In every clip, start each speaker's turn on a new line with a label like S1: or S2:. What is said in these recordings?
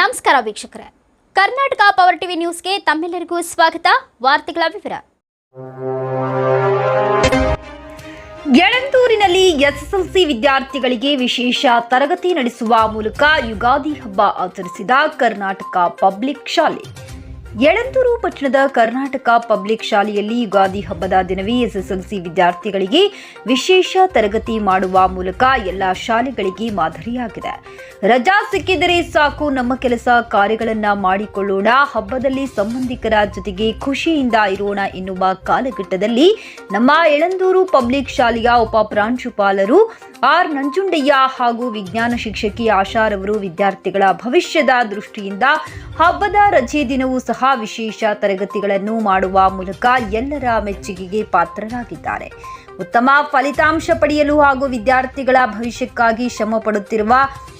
S1: ನಮಸ್ಕಾರ ವೀಕ್ಷಕರೇ. Karnataka power TV ನ್ಯೂಸ್ಗೆ ತಮ್ಮೆಲ್ಲರಿಗೂ ಸ್ವಾಗತ. ವಾರ್ತೆಗಳ ವಿವರ.
S2: ಯಳಂದೂರಿನಲ್ಲಿ ಎಸ್ಎಸ್ಎಲ್ಸಿ ವಿದ್ಯಾರ್ಥಿಗಳಿಗೆ ವಿಶೇಷ ತರಗತಿ ನಡೆಸುವ ಮೂಲಕ ಯುಗಾದಿ ಹಬ್ಬ ಆಚರಿಸಿದ ಕರ್ನಾಟಕ ಪಬ್ಲಿಕ್ ಶಾಲೆ. ಯಳಂದೂರು ಪಟ್ಟಣದ ಕರ್ನಾಟಕ ಪಬ್ಲಿಕ್ ಶಾಲೆಯಲ್ಲಿ ಯುಗಾದಿ ಹಬ್ಬದ ದಿನವೇ ಎಸ್ಎಸ್ಎಲ್ಸಿ ವಿದ್ಯಾರ್ಥಿಗಳಿಗೆ ವಿಶೇಷ ತರಗತಿ ಮಾಡುವ ಮೂಲಕ ಎಲ್ಲ ಶಾಲೆಗಳಿಗೆ ಮಾದರಿಯಾಗಿದೆ. ರಜಾ ಸಿಕ್ಕಿದರೆ ಸಾಕು, ನಮ್ಮ ಕೆಲಸ ಕಾರ್ಯಗಳನ್ನ ಮಾಡಿಕೊಳ್ಳೋಣ, ಹಬ್ಬದಲ್ಲಿ ಸಂಬಂಧಿಕರ ಜೊತೆಗೆ ಖುಷಿಯಿಂದ ಇರೋಣ ಎನ್ನುವ ಕಾಲಘಟ್ಟದಲ್ಲಿ ನಮ್ಮ ಎಳಂದೂರು ಪಬ್ಲಿಕ್ ಶಾಲೆಯ ಉಪ ಪ್ರಾಂಶುಪಾಲರು ಆರ್ ನಂಜುಂಡಯ್ಯ ಹಾಗೂ ವಿಜ್ಞಾನ ಶಿಕ್ಷಕಿ ಆಶಾರವರು ವಿದ್ಯಾರ್ಥಿಗಳ ಭವಿಷ್ಯದ ದೃಷ್ಟಿಯಿಂದ ಹಬ್ಬದ ರಜೆ ದಿನವೂ ಸಹ ವಿಶೇಷ ತರಗತಿಗಳನ್ನು ಮಾಡುವ ಮೂಲಕ ಎಲ್ಲರ ಮೆಚ್ಚುಗೆಗೆ ಪಾತ್ರರಾಗಿದ್ದಾರೆ. ಉತ್ತಮ ಫಲಿತಾಂಶ ಪಡೆಯಲು ಹಾಗೂ ವಿದ್ಯಾರ್ಥಿಗಳ ಭವಿಷ್ಯಕ್ಕಾಗಿ ಶ್ರಮ ಪಡುತ್ತಿರುವ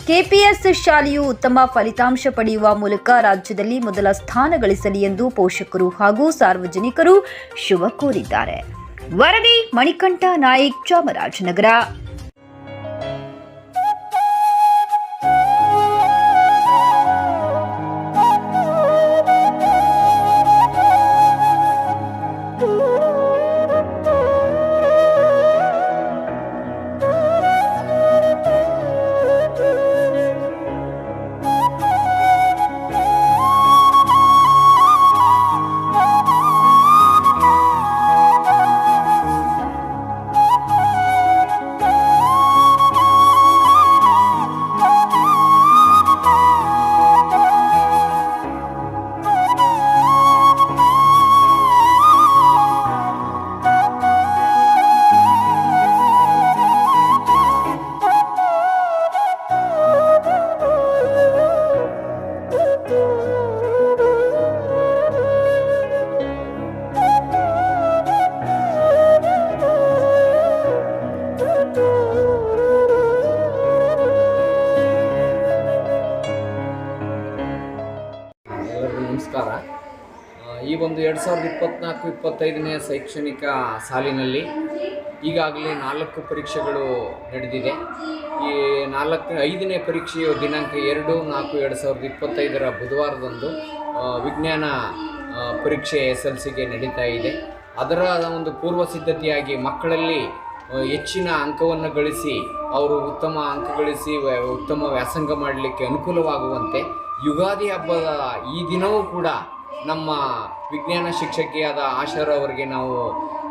S2: ಕೆಪಿಎಸ್ ಶಾಲೆಯು ಉತ್ತಮ ಫಲಿತಾಂಶ ಪಡೆಯುವ ಮೂಲಕ ರಾಜ್ಯದಲ್ಲಿ ಮೊದಲ ಸ್ಥಾನ ಗಳಿಸಲಿ ಎಂದು ಪೋಷಕರು ಹಾಗೂ ಸಾರ್ವಜನಿಕರು ಶುಭ ಕೋರಿದ್ದಾರೆ. ವರದಿ ಮಣಿಕಂಠ ನಾಯಕ್ ಚಾಮರಾಜನಗರ.
S3: ನಮಸ್ಕಾರ. ಈ ಒಂದು ಎರಡು ಸಾವಿರದ ಇಪ್ಪತ್ತ್ನಾಲ್ಕು ಇಪ್ಪತ್ತೈದನೇ ಶೈಕ್ಷಣಿಕ ಸಾಲಿನಲ್ಲಿ ಈಗಾಗಲೇ ನಾಲ್ಕು ಪರೀಕ್ಷೆಗಳು ನಡೆದಿದೆ. ಈ ನಾಲ್ಕು, ಐದನೇ ಪರೀಕ್ಷೆಯು ದಿನಾಂಕ ಎರಡು, ನಾಲ್ಕು, ಎರಡು ಸಾವಿರದ ಇಪ್ಪತ್ತೈದರ ಬುಧವಾರದಂದು ವಿಜ್ಞಾನ ಪರೀಕ್ಷೆ ಎಸ್ ಎಲ್ ಸಿಗೆ ನಡೀತಾ ಇದೆ. ಅದರ ಒಂದು ಪೂರ್ವ ಸಿದ್ಧತೆಯಾಗಿ ಮಕ್ಕಳಲ್ಲಿ ಹೆಚ್ಚಿನ ಅಂಕವನ್ನು ಗಳಿಸಿ, ಅವರು ಉತ್ತಮ ಅಂಕ ಗಳಿಸಿ ಉತ್ತಮ ವ್ಯಾಸಂಗ ಮಾಡಲಿಕ್ಕೆ ಅನುಕೂಲವಾಗುವಂತೆ ಯುಗಾದಿ ಹಬ್ಬದ ಈ ದಿನವೂ ಕೂಡ ನಮ್ಮ ವಿಜ್ಞಾನ ಶಿಕ್ಷಕಿಯಾದ ಆಶಾರ ಅವರಿಗೆ ನಾವು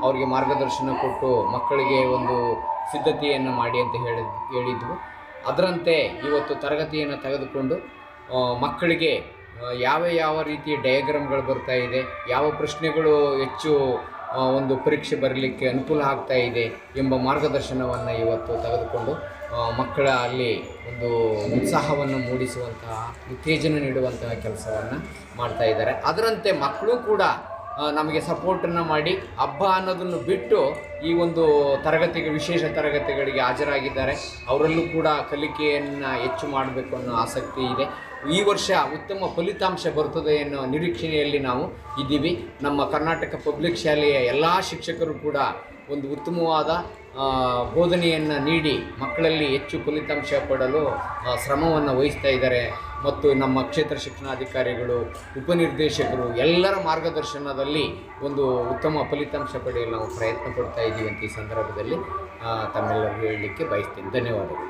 S3: ಅವರಿಗೆ ಮಾರ್ಗದರ್ಶನ ಕೊಟ್ಟು ಮಕ್ಕಳಿಗೆ ಒಂದು ಸಿದ್ಧತೆಯನ್ನು ಮಾಡಿ ಅಂತ ಹೇಳಿ, ಹೇಳಿದ್ವು. ಅದರಂತೆ ಇವತ್ತು ತರಗತಿಯನ್ನು ತೆಗೆದುಕೊಂಡು ಮಕ್ಕಳಿಗೆ ಯಾವ ಯಾವ ರೀತಿಯ ಡಯಾಗ್ರಾಮ್ಗಳು ಬರ್ತಾ ಇದೆ, ಯಾವ ಪ್ರಶ್ನೆಗಳು ಹೆಚ್ಚು ಒಂದು ಪರೀಕ್ಷೆ ಬರಲಿಕ್ಕೆ ಅನುಕೂಲ ಆಗ್ತಾ ಇದೆ ಎಂಬ ಮಾರ್ಗದರ್ಶನವನ್ನು ಇವತ್ತು ತೆಗೆದುಕೊಂಡು ಮಕ್ಕಳ ಅಲ್ಲಿ ಒಂದು ಉತ್ಸಾಹವನ್ನು ಮೂಡಿಸುವಂತಹ, ಉತ್ತೇಜನ ನೀಡುವಂತಹ ಕೆಲಸವನ್ನು ಮಾಡ್ತಾ ಇದ್ದಾರೆ. ಅದರಂತೆ ಮಕ್ಕಳು ಕೂಡ ನಮಗೆ ಸಪೋರ್ಟನ್ನು ಮಾಡಿ ಹಬ್ಬ ಅನ್ನೋದನ್ನು ಬಿಟ್ಟು ಈ ಒಂದು ತರಗತಿಗೆ, ವಿಶೇಷ ತರಗತಿಗಳಿಗೆ ಹಾಜರಾಗಿದ್ದಾರೆ. ಅವರಲ್ಲೂ ಕೂಡ ಕಲಿಕೆಯನ್ನು ಹೆಚ್ಚು ಮಾಡಬೇಕು ಅನ್ನೋ ಆಸಕ್ತಿ ಇದೆ. ಈ ವರ್ಷ ಉತ್ತಮ ಫಲಿತಾಂಶ ಬರ್ತದೆ ಅನ್ನೋ ನಿರೀಕ್ಷಣೆಯಲ್ಲಿ ನಾವು ಇದ್ದೀವಿ. ನಮ್ಮ ಕರ್ನಾಟಕ ಪಬ್ಲಿಕ್ ಶಾಲೆಯ ಎಲ್ಲ ಶಿಕ್ಷಕರು ಕೂಡ ಒಂದು ಉತ್ತಮವಾದ ಬೋಧನೆಯನ್ನು ನೀಡಿ ಮಕ್ಕಳಲ್ಲಿ ಹೆಚ್ಚು ಫಲಿತಾಂಶ ಪಡಲು ಶ್ರಮವನ್ನು ವಹಿಸ್ತಾ ಇದ್ದಾರೆ. ಮತ್ತು ನಮ್ಮ ಕ್ಷೇತ್ರ ಶಿಕ್ಷಣಾಧಿಕಾರಿಗಳು, ಉಪನಿರ್ದೇಶಕರು ಎಲ್ಲರ ಮಾರ್ಗದರ್ಶನದಲ್ಲಿ ಒಂದು ಉತ್ತಮ ಫಲಿತಾಂಶ ಪಡೆಯಲು ನಾವು ಪ್ರಯತ್ನ ಪಡ್ತಾ ಇದ್ದೀವಿ ಅಂತ ಈ ಸಂದರ್ಭದಲ್ಲಿ ತಮ್ಮೆಲ್ಲರಿಗೂ ಹೇಳಲಿಕ್ಕೆ ಬಯಸ್ತೀನಿ. ಧನ್ಯವಾದಗಳು.